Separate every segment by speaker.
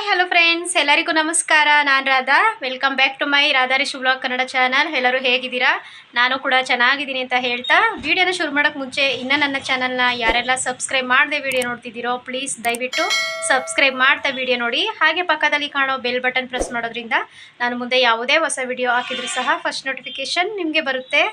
Speaker 1: Hi hello friends ಎಲ್ಲರಿಗೂ ನಮಸ್ಕಾರ. ನಾನು Radha. Welcome back to my Radha ರಿಶ್ blog Kannada channel ಎಲ್ಲರೂ ಹೇಗಿದ್ದೀರಾ? ನಾನು ಕೂಡ ಚೆನ್ನಾಗಿದ್ದೀನಿ ಅಂತ ಹೇಳ್ತಾ. ವಿಡಿಯೋನ ಶುರು ಮಾಡೋಕ್ಕೆ ಮುಂಚೆ ಇನ್ನೂ ನನ್ನ ಚಾನಲ್ನ ಯಾರೆಲ್ಲ ಸಬ್ಸ್ಕ್ರೈಬ್ ಮಾಡಿದೆ ವಿಡಿಯೋ ನೋಡ್ತಿದ್ದೀರೋ ಪ್ಲೀಸ್ ದಯವಿಟ್ಟು ಸಬ್ಸ್ಕ್ರೈಬ್ ಮಾಡ್ತಾ ವಿಡಿಯೋ ನೋಡಿ. ಹಾಗೆ ಪಕ್ಕದಲ್ಲಿ ಕಾಣೋ ಬೆಲ್ ಬಟನ್ ಪ್ರೆಸ್ ಮಾಡೋದ್ರಿಂದ ನಾನು ಮುಂದೆ ಯಾವುದೇ ಹೊಸ ವಿಡಿಯೋ ಹಾಕಿದರೂ ಸಹ ಫಸ್ಟ್ ನೋಟಿಫಿಕೇಷನ್ ನಿಮಗೆ ಬರುತ್ತೆ.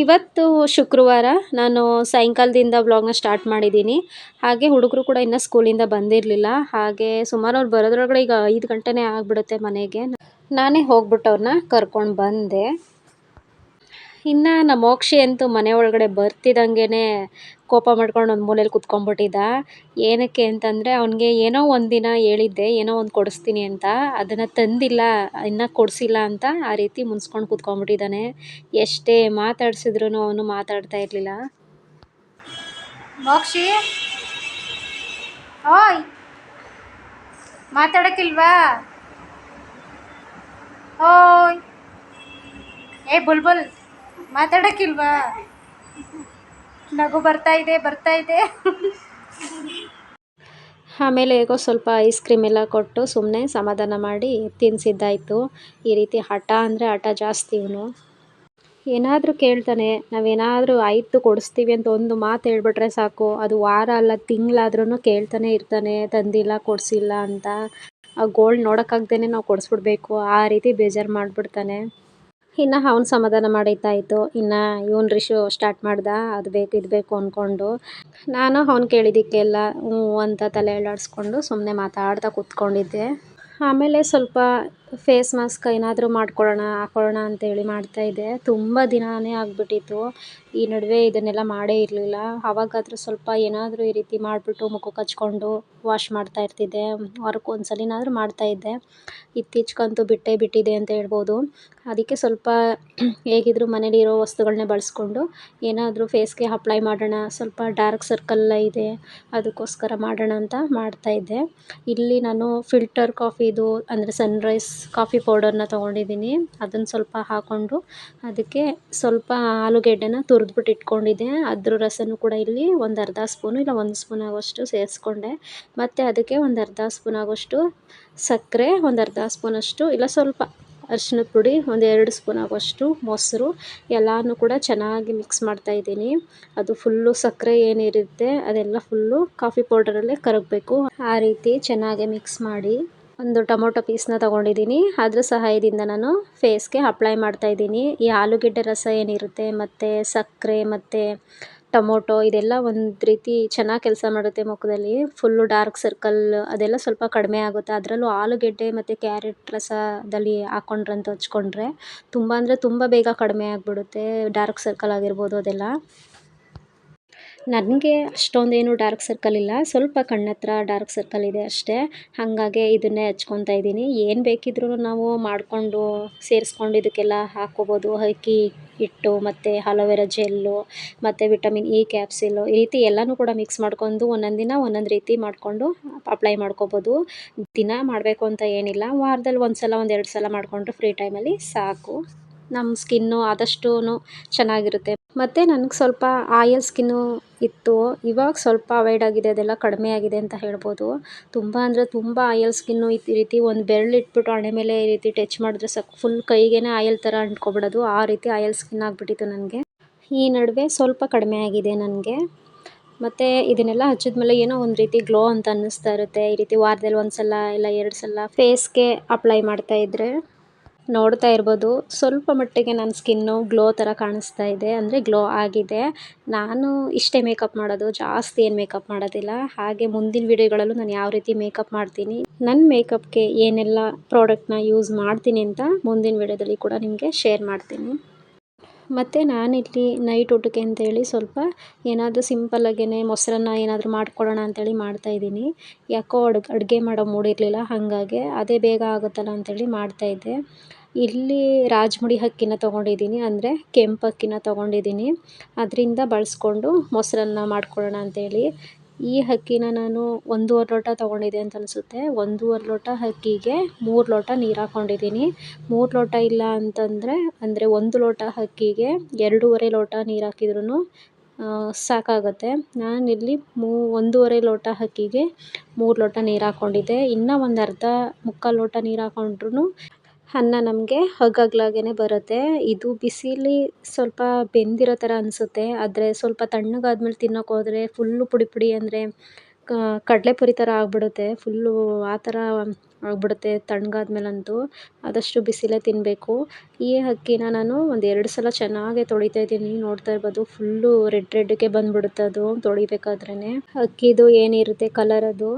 Speaker 1: ಇವತ್ತು ಶುಕ್ರವಾರ ನಾನು ಸಾಯಂಕಾಲದಿಂದ ವ್ಲಾಗ್ನ ಸ್ಟಾರ್ಟ್ ಮಾಡಿದ್ದೀನಿ. ಹಾಗೆ ಹುಡುಗರು ಕೂಡ ಇನ್ನೂ ಸ್ಕೂಲಿಂದ ಬಂದಿರಲಿಲ್ಲ. ಹಾಗೆ ಸುಮಾರು ಅವ್ರು ಬರೋದ್ರೊಳಗಡೆ ಈಗ ಐದು ಗಂಟೆನೇ ಆಗಿಬಿಡುತ್ತೆ ಮನೆಗೆ. ನಾನೇ ಹೋಗ್ಬಿಟ್ಟು ಅವ್ರನ್ನ ಕರ್ಕೊಂಡು ಬಂದೆ. ಇನ್ನು ನಮ್ಮ ಮೋಕ್ಷಿ ಅಂತೂ ಮನೆ ಒಳಗಡೆ ಬರ್ತಿದ್ದಂಗೆ ಕೋಪ ಮಾಡ್ಕೊಂಡು ಒಂದು ಮೂಲೆಯಲ್ಲಿ ಕುತ್ಕೊಂಡ್ಬಿಟ್ಟಿದ್ದ ಏನಕ್ಕೆ ಅಂತಂದರೆ ಅವನಿಗೆ ಏನೋ ಒಂದಿನ ಹೇಳಿದ್ದೆ, ಏನೋ ಒಂದು ಕೊಡಿಸ್ತೀನಿ ಅಂತ. ಅದನ್ನು ತಂದಿಲ್ಲ, ಇನ್ನೂ ಕೊಡಿಸಿಲ್ಲ ಅಂತ ಆ ರೀತಿ ಮುನ್ಸ್ಕೊಂಡು ಕುತ್ಕೊಂಡ್ಬಿಟ್ಟಿದ್ದಾನೆ ಎಷ್ಟೇ ಮಾತಾಡಿಸಿದ್ರು ಅವನು ಮಾತಾಡ್ತಾ ಇರಲಿಲ್ಲ. ಮೋಕ್ಷಿ? ಓಯ್! ಮಾತಾಡೋಕ್ಕಿಲ್ವಾ? ಓಯ್! ಏ, ಬುಲ್ಬುಲ್, ಮಾತಾಡೋಕ್ಕಿಲ್ವಾ? ನಗು ಬರ್ತಾ ಇದೆ ಬರ್ತಾ ಇದೆ. ಆಮೇಲೆ ಹೇಗೋ ಸ್ವಲ್ಪ ಐಸ್ ಕ್ರೀಮ್ ಎಲ್ಲ ಕೊಟ್ಟು ಸುಮ್ಮನೆ ಸಮಾಧಾನ ಮಾಡಿ ತಿನ್ನಿಸಿದ್ದಾಯಿತು ಈ ರೀತಿ ಹಠ ಅಂದರೆ ಹಠ ಜಾಸ್ತಿ ಇವನು. ಏನಾದರೂ ಕೇಳ್ತಾನೆ, ನಾವೇನಾದರೂ ಆಯಿತು ಕೊಡಿಸ್ತೀವಿ ಅಂತ ಒಂದು ಮಾತು ಹೇಳ್ಬಿಟ್ರೆ ಸಾಕು. ಅದು ವಾರ ಅಲ್ಲ ತಿಂಗಳಾದ್ರೂ ಕೇಳ್ತಾನೆ ಇರ್ತಾನೆ, ತಂದಿಲ್ಲ, ಕೊಡಿಸಿಲ್ಲ ಅಂತ. ಆ ಗೋಲ್ಡ್ ನೋಡೋಕ್ಕಾಗ್ದೇ ನಾವು ಕೊಡಿಸ್ಬಿಡ್ಬೇಕು. ಆ ರೀತಿ ಬೇಜಾರು ಮಾಡಿಬಿಡ್ತಾನೆ. ಇನ್ನು ಅವ್ನು ಸಮಾಧಾನ ಮಾಡಿದ್ದಾಯಿತು ಇನ್ನು ಇವನು ರಿಶು ಸ್ಟಾರ್ಟ್ ಮಾಡ್ದ, ಅದು ಬೇಕು, ಇದು ಬೇಕು ಅಂದ್ಕೊಂಡು ನಾನು ಅವ್ನು ಕೇಳಿದ್ದಕ್ಕೆಲ್ಲ ಹ್ಞೂ ಅಂತ ತಲೆ ಅಲ್ಲಾಡಿಸ್ಕೊಂಡು ಸುಮ್ಮನೆ ಮಾತಾಡ್ತಾ ಕೂತ್ಕೊಂಡಿದ್ದೆ. ಆಮೇಲೆ ಸ್ವಲ್ಪ ಫೇಸ್ ಮಾಸ್ಕ್ ಏನಾದರೂ ಮಾಡ್ಕೊಳ್ಳೋಣ, ಹಾಕೊಳ್ಳೋಣ ಅಂತೇಳಿ ಮಾಡ್ತಾಯಿದ್ದೆ ತುಂಬ ದಿನಾನೇ ಆಗಿಬಿಟ್ಟಿತ್ತು. ಈ ನಡುವೆ ಇದನ್ನೆಲ್ಲ ಮಾಡೇ ಇರಲಿಲ್ಲ. ಆವಾಗಾದರೂ ಸ್ವಲ್ಪ ಏನಾದರೂ ಈ ರೀತಿ ಮಾಡಿಬಿಟ್ಟು ಮುಖಕ್ಕೆ ಹಚ್ಕೊಂಡು ವಾಶ್ ಮಾಡ್ತಾ ಇರ್ತಿದ್ದೆ. ವಾರಕ್ಕೆ ಒಂದು ಸಲನಾದರೂ ಮಾಡ್ತಾಯಿದ್ದೆ ಇತ್ತೀಚೆಗಂತೂ ಬಿಟ್ಟೇ ಬಿಟ್ಟಿದೆ ಅಂತ ಹೇಳ್ಬೋದು. ಅದಕ್ಕೆ ಸ್ವಲ್ಪ ಹೇಗಿದ್ದರೂ ಮನೇಲಿರೋ ವಸ್ತುಗಳನ್ನೇ ಬಳಸ್ಕೊಂಡು ಏನಾದರೂ ಫೇಸ್ಗೆ ಅಪ್ಲೈ ಮಾಡೋಣ, ಸ್ವಲ್ಪ ಡಾರ್ಕ್ ಸರ್ಕಲ್ಲ ಇದೆ, ಅದಕ್ಕೋಸ್ಕರ ಮಾಡೋಣ ಅಂತ ಮಾಡ್ತಾಯಿದ್ದೆ ಇಲ್ಲಿ ನಾನು ಫಿಲ್ಟರ್ ಕಾಫಿದು, ಅಂದರೆ ಸನ್ರೈಸ್ ಕಾಫಿ ಪೌಡರ್ನ ತೊಗೊಂಡಿದ್ದೀನಿ. ಅದನ್ನು ಸ್ವಲ್ಪ ಹಾಕ್ಕೊಂಡು ಅದಕ್ಕೆ ಸ್ವಲ್ಪ ಆಲೂಗೆಡ್ಡೆನ ತುರಿದ್ಬಿಟ್ಟು ಇಟ್ಕೊಂಡಿದ್ದೆ. ಅದ್ರ ರಸನೂ ಕೂಡ ಇಲ್ಲಿ ಒಂದು ಅರ್ಧ ಸ್ಪೂನು ಇಲ್ಲ ಒಂದು ಸ್ಪೂನ್ ಆಗೋಷ್ಟು ಸೇರಿಸ್ಕೊಂಡೆ. ಮತ್ತು ಅದಕ್ಕೆ ಒಂದು ಅರ್ಧ ಸ್ಪೂನ್ ಆಗೋಷ್ಟು ಸಕ್ಕರೆ, ಒಂದು ಅರ್ಧ ಸ್ಪೂನಷ್ಟು ಇಲ್ಲ ಸ್ವಲ್ಪ ಅರಿಶಿನದ ಪುಡಿ, ಒಂದು ಎರಡು ಸ್ಪೂನ್ ಆಗೋಷ್ಟು ಮೊಸರು, ಎಲ್ಲನೂ ಕೂಡ ಚೆನ್ನಾಗಿ ಮಿಕ್ಸ್ ಮಾಡ್ತಾಯಿದ್ದೀನಿ ಅದು ಫುಲ್ಲು ಸಕ್ಕರೆ ಏನಿರುತ್ತೆ ಅದೆಲ್ಲ ಫುಲ್ಲು ಕಾಫಿ ಪೌಡರಲ್ಲೇ ಕರಗಬೇಕು. ಆ ರೀತಿ ಚೆನ್ನಾಗಿ ಮಿಕ್ಸ್ ಮಾಡಿ ಒಂದು ಟೊಮೊಟೊ ಪೀಸ್ನ ತೊಗೊಂಡಿದ್ದೀನಿ. ಅದ್ರ ಸಹಾಯದಿಂದ ನಾನು ಫೇಸ್ಗೆ ಅಪ್ಲೈ ಮಾಡ್ತಾಯಿದ್ದೀನಿ ಈ ಆಲೂಗೆಡ್ಡೆ ರಸ ಏನಿರುತ್ತೆ, ಮತ್ತು ಸಕ್ಕರೆ, ಮತ್ತು ಟೊಮೊಟೊ, ಇದೆಲ್ಲ ಒಂದು ರೀತಿ ಚೆನ್ನಾಗಿ ಕೆಲಸ ಮಾಡುತ್ತೆ ಮುಖದಲ್ಲಿ. ಫುಲ್ಲು ಡಾರ್ಕ್ ಸರ್ಕಲ್ ಅದೆಲ್ಲ ಸ್ವಲ್ಪ ಕಡಿಮೆ ಆಗುತ್ತೆ. ಅದರಲ್ಲೂ ಆಲೂಗೆಡ್ಡೆ ಮತ್ತು ಕ್ಯಾರೆಟ್ ರಸದಲ್ಲಿ ಹಾಕ್ಕೊಂಡ್ರಂತೂ ಹಚ್ಕೊಂಡ್ರೆ ತುಂಬ ಅಂದರೆ ತುಂಬ ಬೇಗ ಕಡಿಮೆ ಆಗಿಬಿಡುತ್ತೆ. ಡಾರ್ಕ್ ಸರ್ಕಲ್ ಆಗಿರ್ಬೋದು ಅದೆಲ್ಲ. ನನಗೆ ಅಷ್ಟೊಂದೇನು ಡಾರ್ಕ್ ಸರ್ಕಲ್ ಇಲ್ಲ. ಸ್ವಲ್ಪ ಕಣ್ಣತ್ರ ಡಾರ್ಕ್ ಸರ್ಕಲ್ ಇದೆ ಅಷ್ಟೇ. ಹಾಗಾಗಿ ಇದನ್ನೇ ಹಚ್ಕೊತಾ ಇದ್ದೀನಿ. ಏನು ಬೇಕಿದ್ರೂ ನಾವು ಮಾಡಿಕೊಂಡು ಸೇರಿಸ್ಕೊಂಡು ಇದಕ್ಕೆಲ್ಲ ಹಾಕ್ಕೋಬೋದು. ಅಕ್ಕಿ, ಹಿಟ್ಟು ಮತ್ತು ಅಲೋವೆರಾ ಜೆಲ್ಲು ಮತ್ತು ವಿಟಮಿನ್ ಇ, ಕ್ಯಾಪ್ಸಿಲು ಈ ರೀತಿ ಎಲ್ಲನೂ ಕೂಡ ಮಿಕ್ಸ್ ಮಾಡ್ಕೊಂಡು ಒಂದೊಂದು ದಿನ ಒಂದೊಂದು ರೀತಿ ಮಾಡಿಕೊಂಡು ಅಪ್ಲೈ ಮಾಡ್ಕೋಬೋದು. ದಿನ ಮಾಡಬೇಕು ಅಂತ ಏನಿಲ್ಲ. ವಾರದಲ್ಲಿ ಒಂದು ಸಲ ಒಂದು ಸಲ ಮಾಡಿಕೊಂಡ್ರೆ ಫ್ರೀ ಟೈಮಲ್ಲಿ ಸಾಕು. ನಮ್ಮ ಸ್ಕಿನ್ನು ಆದಷ್ಟು ಚೆನ್ನಾಗಿರುತ್ತೆ. ಮತ್ತು ನನಗೆ ಸ್ವಲ್ಪ ಆಯಲ್ ಸ್ಕಿನ್ನು ಇತ್ತು. ಇವಾಗ ಸ್ವಲ್ಪ ಅವಾಯ್ಡ್ ಆಗಿದೆ, ಅದೆಲ್ಲ ಕಡಿಮೆ ಆಗಿದೆ ಅಂತ ಹೇಳ್ಬೋದು. ತುಂಬ ಅಂದರೆ ತುಂಬ ಆಯಲ್ ಸ್ಕಿನ್ನು ಈ ರೀತಿ ಒಂದು ಬೆರಳು ಇಟ್ಬಿಟ್ಟು ಹಣೆ ಮೇಲೆ ಈ ರೀತಿ ಟಚ್ ಮಾಡಿದ್ರೆ ಸಕ್ ಫುಲ್ ಕೈಗೇ ಆಯಲ್ ಥರ ಅಂಟ್ಕೊಬಿಡೋದು. ಆ ರೀತಿ ಆಯಲ್ ಸ್ಕಿನ್ ಆಗಿಬಿಟ್ಟಿತ್ತು ನನಗೆ. ಈ ನಡುವೆ ಸ್ವಲ್ಪ ಕಡಿಮೆ ಆಗಿದೆ ನನಗೆ. ಮತ್ತು ಇದನ್ನೆಲ್ಲ ಹಚ್ಚಿದ್ಮೇಲೆ ಏನೋ ಒಂದು ರೀತಿ ಗ್ಲೋ ಅಂತ ಅನ್ನಿಸ್ತಾ ಇರುತ್ತೆ. ಈ ರೀತಿ ವಾರದಲ್ಲಿ ಒಂದು ಸಲ ಇಲ್ಲ ಎರಡು ಸಲ ಫೇಸ್ಗೆ ಅಪ್ಲೈ ಮಾಡ್ತಾಯಿದ್ರೆ ನೋಡ್ತಾ ಇರ್ಬೋದು. ಸ್ವಲ್ಪ ಮಟ್ಟಿಗೆ ನನ್ನ ಸ್ಕಿನ್ನು ಗ್ಲೋ ಥರ ಕಾಣಿಸ್ತಾ ಇದೆ. ಅಂದರೆ ಗ್ಲೋ ಆಗಿದೆ. ನಾನು ಇಷ್ಟೇ ಮೇಕಪ್ ಮಾಡೋದು, ಜಾಸ್ತಿ ಏನು ಮೇಕಪ್ ಮಾಡೋದಿಲ್ಲ. ಹಾಗೆ ಮುಂದಿನ ವಿಡಿಯೋಗಳಲ್ಲೂ ನಾನು ಯಾವ ರೀತಿ ಮೇಕಪ್ ಮಾಡ್ತೀನಿ ನನ್ನ ಮೇಕಪ್ಗೆ ಏನೆಲ್ಲ ಪ್ರಾಡಕ್ಟ್ನ ಯೂಸ್ ಮಾಡ್ತೀನಿ ಅಂತ ಮುಂದಿನ ವಿಡಿಯೋದಲ್ಲಿ ಕೂಡ ನಿಮಗೆ ಶೇರ್ ಮಾಡ್ತೀನಿ. ಮತ್ತು ನಾನಿಲ್ಲಿ ನೈಟ್ ಊಟಕ್ಕೆ ಅಂತೇಳಿ ಸ್ವಲ್ಪ ಏನಾದರೂ ಸಿಂಪಲ್ಲಾಗೇ ಮೊಸರನ್ನ ಏನಾದರೂ ಮಾಡ್ಕೊಳ್ಳೋಣ ಅಂತೇಳಿ ಮಾಡ್ತಾಯಿದ್ದೀನಿ ಯಾಕೋ ಅಡುಗೆ ಅಡುಗೆ ಮಾಡೋ ಮೂಡಿರಲಿಲ್ಲ ಹಾಗಾಗಿ ಅದೇ ಬೇಗ ಆಗುತ್ತಲ್ಲ ಅಂತೇಳಿ ಮಾಡ್ತಾಯಿದ್ದೆ ಇಲ್ಲಿ ರಾಜಮುಡಿ ಹಕ್ಕಿನ ತೊಗೊಂಡಿದ್ದೀನಿ, ಅಂದರೆ ಕೆಂಪು ಅಕ್ಕಿನ ತೊಗೊಂಡಿದ್ದೀನಿ. ಅದರಿಂದ ಬಳಸ್ಕೊಂಡು ಮೊಸರನ್ನ ಮಾಡ್ಕೊಳ್ಳೋಣ ಅಂತೇಳಿ. ಈ ಹಕ್ಕಿನ ನಾನು ಒಂದೂವರೆ ಲೋಟ ತೊಗೊಂಡಿದ್ದೆ ಅಂತ ಅನಿಸುತ್ತೆ. ಒಂದೂವರೆ ಲೋಟ ಹಕ್ಕಿಗೆ ಮೂರು ಲೋಟ ನೀರು ಹಾಕ್ಕೊಂಡಿದ್ದೀನಿ ಮೂರು ಲೋಟ ಇಲ್ಲ ಅಂತಂದರೆ, ಅಂದರೆ ಒಂದು ಲೋಟ ಹಕ್ಕಿಗೆ ಎರಡೂವರೆ ಲೋಟ ನೀರು ಹಾಕಿದ್ರೂ ಸಾಕಾಗುತ್ತೆ. ನಾನಿಲ್ಲಿ ಮೂ, ಒಂದೂವರೆ ಲೋಟ ಹಕ್ಕಿಗೆ ಮೂರು ಲೋಟ ನೀರು ಹಾಕ್ಕೊಂಡಿದ್ದೆ ಇನ್ನೂ ಒಂದು ಅರ್ಧ ಮುಕ್ಕಾಲು ಲೋಟ ನೀರು ಹಾಕ್ಕೊಂಡ್ರೂ ಅನ್ನ ನಮಗೆ ಹಗ್ಗಗ್ಲಾಗೇ ಬರುತ್ತೆ. ಇದು ಬಿಸಿಲಿ ಸ್ವಲ್ಪ ಬೆಂದಿರೋ ಥರ ಅನಿಸುತ್ತೆ. ಆದರೆ ಸ್ವಲ್ಪ ತಣ್ಣಗಾದ್ಮೇಲೆ ತಿನ್ನೋಕೆ ಹೋದರೆ ಫುಲ್ಲು ಪುಡಿ ಪುಡಿ ಅಂದರೆ ಕಡಲೆಪುರಿ ಥರ ಆಗಿಬಿಡುತ್ತೆ. ಫುಲ್ಲು ಆ ಥರ ಆಗಿಬಿಡುತ್ತೆ ತಣ್ಣಗಾದ್ಮೇಲಂತೂ. ಆದಷ್ಟು ಬಿಸಿಲೇ ತಿನ್ನಬೇಕು ಈ ಅಕ್ಕಿನ ನಾನು ಒಂದು ಎರಡು ಸಲ ಚೆನ್ನಾಗೆ ತೊಳಿತಾ ಇದ್ದೀನಿ. ನೋಡ್ತಾ ಇರ್ಬೋದು, ಫುಲ್ಲು ರೆಡ್ ರೆಡ್ಗೆ ಬಂದ್ಬಿಡುತ್ತೆ ಅದು. ತೊಳಿಬೇಕಾದ್ರೇ ಅಕ್ಕಿದು ಏನಿರುತ್ತೆ ಕಲರ್ ಅದು.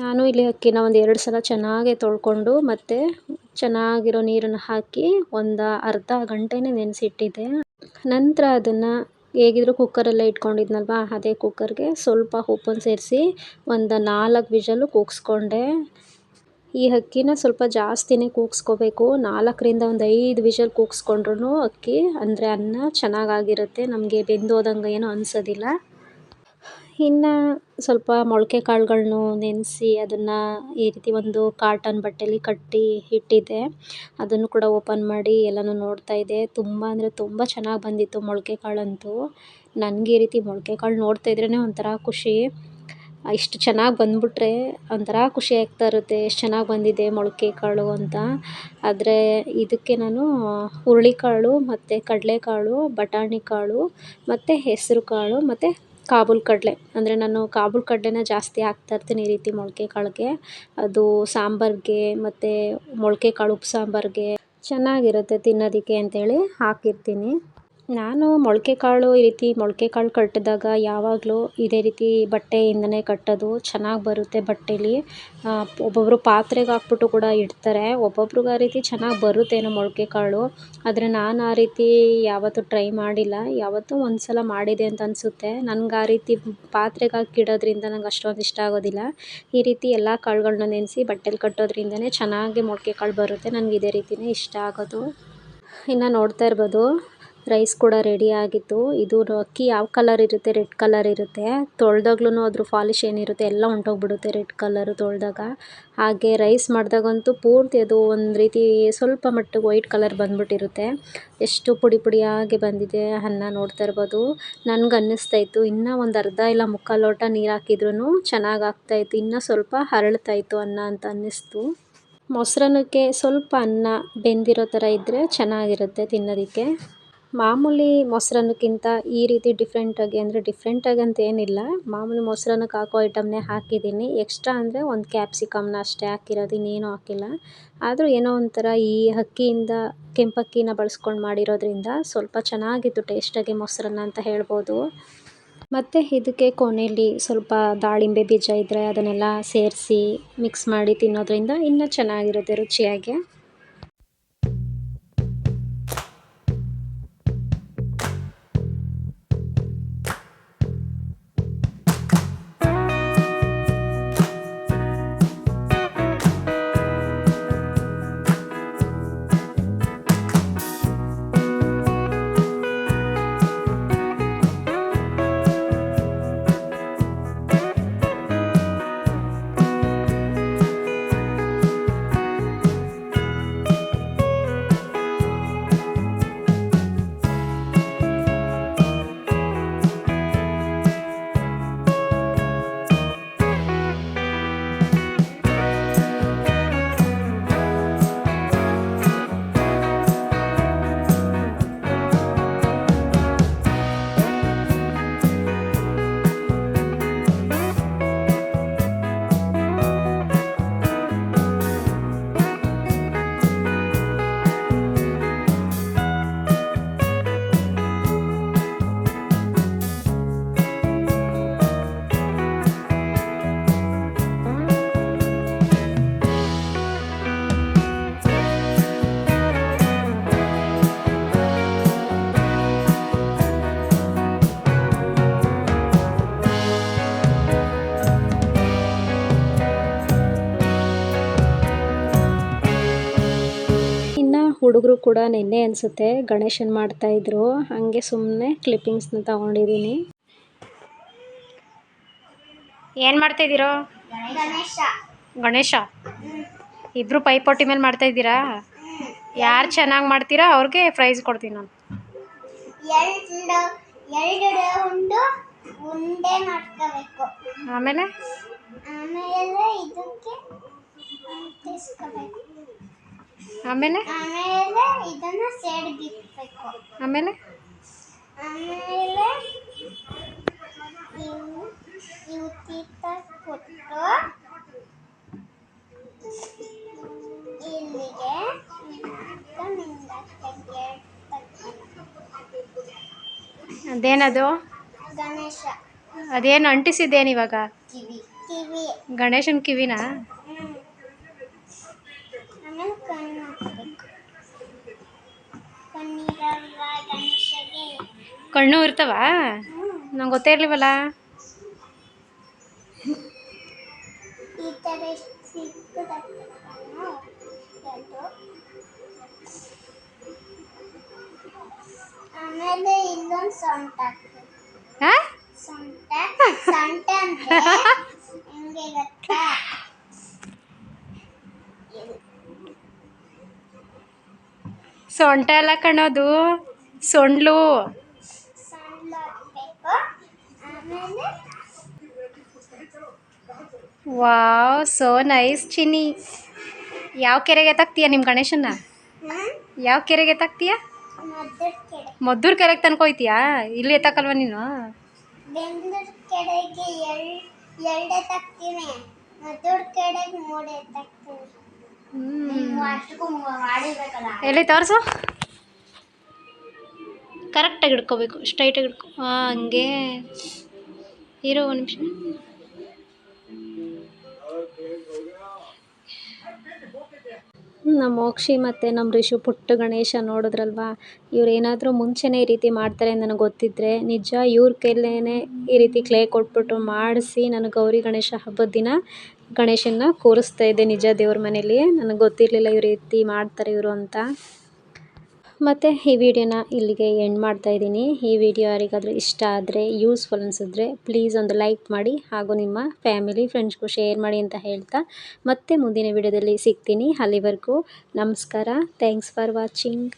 Speaker 1: ನಾನು ಇಲ್ಲಿ ಅಕ್ಕಿನ ಒಂದು ಎರಡು ಸಲ ಚೆನ್ನಾಗೆ ತೊಳ್ಕೊಂಡು ಮತ್ತು ಚೆನ್ನಾಗಿರೋ ನೀರನ್ನು ಹಾಕಿ ಒಂದು ಅರ್ಧ ಗಂಟೆನೇ ನೆನೆಸಿಟ್ಟಿದ್ದೆ. ನಂತರ ಅದನ್ನು ಹೇಗಿದ್ರು ಕುಕ್ಕರಲ್ಲೇ ಇಟ್ಕೊಂಡಿದ್ನಲ್ವ, ಅದೇ ಕುಕ್ಕರ್ಗೆ ಸ್ವಲ್ಪ ಉಪ್ಪನ್ನು ಸೇರಿಸಿ ಒಂದು ನಾಲ್ಕು ವಿಷಲು ಕೂಗಿಸ್ಕೊಂಡೆ. ಈ ಅಕ್ಕಿನ ಸ್ವಲ್ಪ ಜಾಸ್ತಿನೇ ಕೂಗಿಸ್ಕೋಬೇಕು, ನಾಲ್ಕರಿಂದ ಒಂದು ಐದು ವಿಷಲ್ ಕೂಗಿಸ್ಕೊಂಡ್ರು ಅಕ್ಕಿ ಅಂದರೆ ಅನ್ನ ಚೆನ್ನಾಗಾಗಿರುತ್ತೆ, ನಮಗೆ ಬೆಂದೋದಂಗೆ ಏನೂ ಅನಿಸೋದಿಲ್ಲ. ಇನ್ನು ಸ್ವಲ್ಪ ಮೊಳಕೆ ಕಾಳುಗಳ್ನು ನೆನೆಸಿ ಅದನ್ನು ಈ ರೀತಿ ಒಂದು ಕಾಟನ್ ಬಟ್ಟೆಲಿ ಕಟ್ಟಿ ಇಟ್ಟಿದ್ದೆ. ಅದನ್ನು ಕೂಡ ಓಪನ್ ಮಾಡಿ ಎಲ್ಲನೂ ನೋಡ್ತಾ ಇದ್ದೆ. ತುಂಬ ಅಂದರೆ ತುಂಬ ಚೆನ್ನಾಗಿ ಬಂದಿತ್ತು ಮೊಳಕೆ ಕಾಳಂತೂ. ನನಗೆ ಈ ರೀತಿ ಮೊಳಕೆ ಕಾಳು ನೋಡ್ತಾ ಇದ್ರೇ ಒಂಥರ ಖುಷಿ. ಇಷ್ಟು ಚೆನ್ನಾಗಿ ಬಂದುಬಿಟ್ರೆ ಒಂಥರ ಖುಷಿ ಆಗ್ತಾ ಇರುತ್ತೆ. ಎಷ್ಟು ಚೆನ್ನಾಗಿ ಬಂದಿದೆ ಮೊಳಕೆ ಕಾಳು ಅಂತ. ಆದರೆ ಇದಕ್ಕೆ ನಾನು ಹುರುಳಿಕಾಳು ಮತ್ತು ಕಡಲೆಕಾಳು, ಬಟಾಣಿ ಕಾಳು ಮತ್ತು ಹೆಸರು ಕಾಳು ಮತ್ತು ಕಾಬೂಲ್ ಕಡಲೆ. ಅಂದರೆ ನಾನು ಕಾಬೂಲ್ ಕಡಲೆನ ಜಾಸ್ತಿ ಹಾಕ್ತಾಯಿರ್ತೀನಿ ಈ ರೀತಿ ಮೊಳಕೆ ಕಾಳಿಗೆ. ಅದು ಸಾಂಬಾರಿಗೆ ಮತ್ತು ಮೊಳಕೆ ಕಾಳು ಉಪ್ಪು ಸಾಂಬಾರಿಗೆ ಚೆನ್ನಾಗಿರುತ್ತೆ ತಿನ್ನೋದಕ್ಕೆ ಅಂತೇಳಿ ಹಾಕಿರ್ತೀನಿ. ನಾನು ಮೊಳಕೆ ಕಾಳು ಈ ರೀತಿ ಮೊಳಕೆ ಕಾಳು ಕಟ್ಟಿದಾಗ ಯಾವಾಗಲೂ ಇದೇ ರೀತಿ ಬಟ್ಟೆಯಿಂದನೇ ಕಟ್ಟೋದು ಚೆನ್ನಾಗಿ ಬರುತ್ತೆ ಬಟ್ಟೆಲಿ. ಒಬ್ಬೊಬ್ಬರು ಪಾತ್ರೆಗೆ ಹಾಕ್ಬಿಟ್ಟು ಕೂಡ ಇಡ್ತಾರೆ. ಒಬ್ಬೊಬ್ರಿಗೆ ಆ ರೀತಿ ಚೆನ್ನಾಗಿ ಬರುತ್ತೇನೋ ಮೊಳಕೆ ಕಾಳು. ಆದರೆ ನಾನು ಆ ರೀತಿ ಯಾವತ್ತೂ ಟ್ರೈ ಮಾಡಿಲ್ಲ. ಯಾವತ್ತೂ ಒಂದು ಸಲ ಮಾಡಿದೆ ಅಂತ ಅನಿಸುತ್ತೆ. ನನಗೆ ಆ ರೀತಿ ಪಾತ್ರೆಗೆ ಹಾಕಿಡೋದ್ರಿಂದ ನಂಗೆ ಅಷ್ಟೊಂದು ಇಷ್ಟ ಆಗೋದಿಲ್ಲ. ಈ ರೀತಿ ಎಲ್ಲ ಕಾಳುಗಳನ್ನ ನೆನೆಸಿ ಬಟ್ಟೆಲಿ ಕಟ್ಟೋದ್ರಿಂದನೇ ಚೆನ್ನಾಗಿ ಮೊಳಕೆ ಕಾಳು ಬರುತ್ತೆ. ನನಗೆ ಇದೇ ರೀತಿಯೇ ಇಷ್ಟ ಆಗೋದು. ಇನ್ನು ನೋಡ್ತಾ ಇರ್ಬೋದು. ರೈಸ್ ಕೂಡ ರೆಡಿ ಆಗಿತ್ತು. ಇದು ಅಕ್ಕಿ ಯಾವ ಕಲರ್ ಇರುತ್ತೆ? ರೆಡ್ ಕಲರ್ ಇರುತ್ತೆ. ತೊಳೆದಾಗ್ಲೂ ಅದ್ರ ಫಾಲಿಶ್ ಏನಿರುತ್ತೆ? ಎಲ್ಲ ಹೊಂಟೋಗ್ಬಿಡುತ್ತೆ ರೆಡ್ ಕಲರ್ ತೊಳೆದಾಗ. ಹಾಗೆ ರೈಸ್ ಮಾಡಿದಾಗಂತೂ ಪೂರ್ತಿ ಅದು ಒಂದು ರೀತಿ ಸ್ವಲ್ಪ ಮಟ್ಟಿಗೆ ವೈಟ್ ಕಲರ್ ಬಂದ್ಬಿಟ್ಟಿರುತ್ತೆ. ಎಷ್ಟು ಪುಡಿ ಪುಡಿಯಾಗಿ ಬಂದಿದೆ ಅನ್ನ ನೋಡ್ತಾ ಇರ್ಬೋದು. ನನಗೆ ಅನ್ನಿಸ್ತಾ ಇತ್ತು. ಇನ್ನೂ ಒಂದು ಅರ್ಧ ಇಲ್ಲ ಮುಕ್ಕಾಲು ಲೋಟ ನೀರು ಹಾಕಿದ್ರೂ ಚೆನ್ನಾಗಿ ಆಗ್ತಾಯಿತ್ತು ಇನ್ನೂ ಸ್ವಲ್ಪ ಹರಳ್ತಾ ಇತ್ತು ಅನ್ನ ಅಂತ ಅನ್ನಿಸ್ತು. ಮೊಸರನ್ನಕ್ಕೆ ಸ್ವಲ್ಪ ಅನ್ನ ಬೆಂದಿರೋ ಥರ ಇದ್ದರೆ ಚೆನ್ನಾಗಿರುತ್ತೆ ತಿನ್ನೋದಕ್ಕೆ. ಮಾಮೂಲಿ ಮೊಸರನ್ನಕ್ಕಿಂತ ಈ ರೀತಿ ಡಿಫ್ರೆಂಟಾಗಿ ಅಂದರೆ ಡಿಫ್ರೆಂಟಾಗಿ ಅಂತ ಏನಿಲ್ಲ. ಮಾಮೂಲಿ ಮೊಸರನ್ನಕ್ಕೆ ಹಾಕೋ ಐಟಮ್ನೇ ಹಾಕಿದ್ದೀನಿ. ಎಕ್ಸ್ಟ್ರಾ ಅಂದರೆ ಒಂದು ಕ್ಯಾಪ್ಸಿಕಮ್ನ ಅಷ್ಟೇ ಹಾಕಿರೋದು, ಇನ್ನೇನು ಹಾಕಿಲ್ಲ. ಆದರೂ ಏನೋ ಒಂಥರ ಈ ಅಕ್ಕಿಯಿಂದ ಕೆಂಪಕ್ಕಿನ ಬಳಸ್ಕೊಂಡು ಮಾಡಿರೋದ್ರಿಂದ ಸ್ವಲ್ಪ ಚೆನ್ನಾಗಿತ್ತು ಟೇಸ್ಟಾಗಿ ಮೊಸರನ್ನ ಅಂತ ಹೇಳ್ಬೋದು. ಮತ್ತು ಇದಕ್ಕೆ ಕೊನೆಯಲ್ಲಿ ಸ್ವಲ್ಪ ದಾಳಿಂಬೆ ಬೀಜ ಇದ್ದರೆ ಅದನ್ನೆಲ್ಲ ಸೇರಿಸಿ ಮಿಕ್ಸ್ ಮಾಡಿ ತಿನ್ನೋದ್ರಿಂದ ಇನ್ನೂ ಚೆನ್ನಾಗಿರುತ್ತೆ ರುಚಿಯಾಗಿ. ಹುಡುಗರು ಕೂಡ ನಿನ್ನೆ ಅನಿಸುತ್ತೆ ಗಣೇಶನ್ ಮಾಡ್ತಾ ಇದ್ರು. ಹಾಗೆ ಸುಮ್ಮನೆ ಕ್ಲಿಪ್ಪಿಂಗ್ಸ್ನ ತಗೊಂಡಿದ್ದೀನಿ ಏನು ಮಾಡ್ತಾಯಿದ್ದೀರೋ ಗಣೇಶ. ಇಬ್ರು ಪೈಪೋಟಿ ಮೇಲೆ ಮಾಡ್ತಾ ಇದ್ದೀರಾ? ಯಾರು ಚೆನ್ನಾಗಿ ಮಾಡ್ತೀರಾ ಅವ್ರಿಗೆ ಪ್ರೈಸ್ ಕೊಡ್ತೀನಿ ನಾನು. ಆಮೇಲೆ?
Speaker 2: ಆಮೇಲೆ ಇದಕ್ಕೆ
Speaker 1: ಆಮೇಲೆ?
Speaker 2: ಆಮೇಲೆ ಇದನ್ನ ಸೈಡ್ಗಿಟ್ಬೇಕು
Speaker 1: ಆಮೇಲೆ?
Speaker 2: ಆಮೇಲೆ ಇವು ಇವು ತೀರ್ಥ ಕೊಟ್ಟು ಇಲ್ಲಿಗೆ
Speaker 1: ಅದೇನದು?
Speaker 2: ಗಣೇಶ.
Speaker 1: ಅದೇನು ಅಂಟಿಸಿದ್ದೇನು ಇವಾಗ
Speaker 2: ಕಿವಿ.
Speaker 1: ಗಣೇಶನ ಕಿವಿನ?
Speaker 2: ಕಣ್ಣು
Speaker 1: ಇರ್ತಾವ. ನಂಗೆ ಗೊತ್ತೇ ಇರ್ಲಿವಲ್ಲ.
Speaker 2: ಆಮೇಲೆ ಇಲ್ಲೊಂದು ಸೊಂಟ ಸೊಂಟ ಸೊಂಟ ಹೆಂಗೆ ಗೊತ್ತಾ?
Speaker 1: ಸೊಂಟ ಎಲ್ಲ ಕಣೋದು. ಸೊಂಡ್ಲು. Wow, so nice Chinni. ಯಾವ ಕೆರೆಗೆ ತಾಕ್ತೀಯ ನಿಮ್ಮ ಗಣೇಶನ್ನ? ಯಾವ ಕೆರೆಗೆ ತಾಕ್ತೀಯ?
Speaker 2: ಮದ್ದೂರ್ ಕೆರೆಗೆ
Speaker 1: ಮದ್ದೂರು ಕೆರೆಗೆ ತನ್ಕೋಯ್ತೀಯಾ ಇಲ್ಲಿ ಎತ್ತಾಕಲ್ವ ನೀನು?
Speaker 2: ಎರಡೇ ತಾಕ್ತೀನಿ. ಮದ್ದೂರ್ ಮೂರೇ ತಗ್ತೀನಿ
Speaker 1: ಹ್ಮ್.
Speaker 2: ಅಷ್ಟಕ್ಕೂ ಮಾಡಿರ್ಬೇಕಲ್ಲ
Speaker 1: ಎಲ್ಲಿ ತೋರಿಸು? ಕರೆಕ್ಟಾಗಿ ಹಿಡ್ಕೋಬೇಕು ಸ್ಟ್ರೈಟಾಗಿ ಹಿಡ್ಕೊ ಹಂಗೆ. ಇರೋ ಒಂದು ನಿಮಿಷ. ನಮ್ಮ ಮೋಕ್ಷಿ ಮತ್ತು ನಮ್ಮ ರಿಷು ಪುಟ್ಟ ಗಣೇಶ ನೋಡಿದ್ರಲ್ವಾ? ಏನಾದರೂ ಮುಂಚೆನೇ ಈ ರೀತಿ ಮಾಡ್ತಾರೆ ನನಗೆ ಗೊತ್ತಿದ್ದರೆ ನಿಜ ಇವ್ರ ಕೈಲೇ ಈ ರೀತಿ ಕ್ಲೇ ಕೊಟ್ಬಿಟ್ಟು ಮಾಡಿಸಿ ನಾನು ಗೌರಿ ಗಣೇಶ ಹಬ್ಬದ ದಿನ ಗಣೇಶನ್ನ ಕೂರಿಸ್ತಾ ಇದ್ದೆ ನಿಜ ದೇವ್ರ ಮನೇಲಿ ನನಗೆ ಗೊತ್ತಿರಲಿಲ್ಲ ಈ ರೀತಿ ಮಾಡ್ತಾರೆ ಇವರು ಅಂತ. ಮತ್ತು ಈ ವಿಡಿಯೋನ ಇಲ್ಲಿಗೆ ಎಂಡ್ ಮಾಡ್ತಾ ಇದ್ದೀನಿ. ಈ ವಿಡಿಯೋ ಯಾರಿಗಾದರೂ ಇಷ್ಟ ಆದರೆ ಯೂಸ್ಫುಲ್ ಅನಿಸಿದ್ರೆ ಪ್ಲೀಸ್ ಒಂದು ಲೈಕ್ ಮಾಡಿ ಹಾಗೂ ನಿಮ್ಮ ಫ್ಯಾಮಿಲಿ ಫ್ರೆಂಡ್ಸ್ಗೂ ಶೇರ್ ಮಾಡಿ ಅಂತ ಹೇಳ್ತಾ ಮತ್ತೆ ಮುಂದಿನ ವಿಡಿಯೋದಲ್ಲಿ ಸಿಗ್ತೀನಿ. ಅಲ್ಲಿವರೆಗೂ ನಮಸ್ಕಾರ. Thanks for watching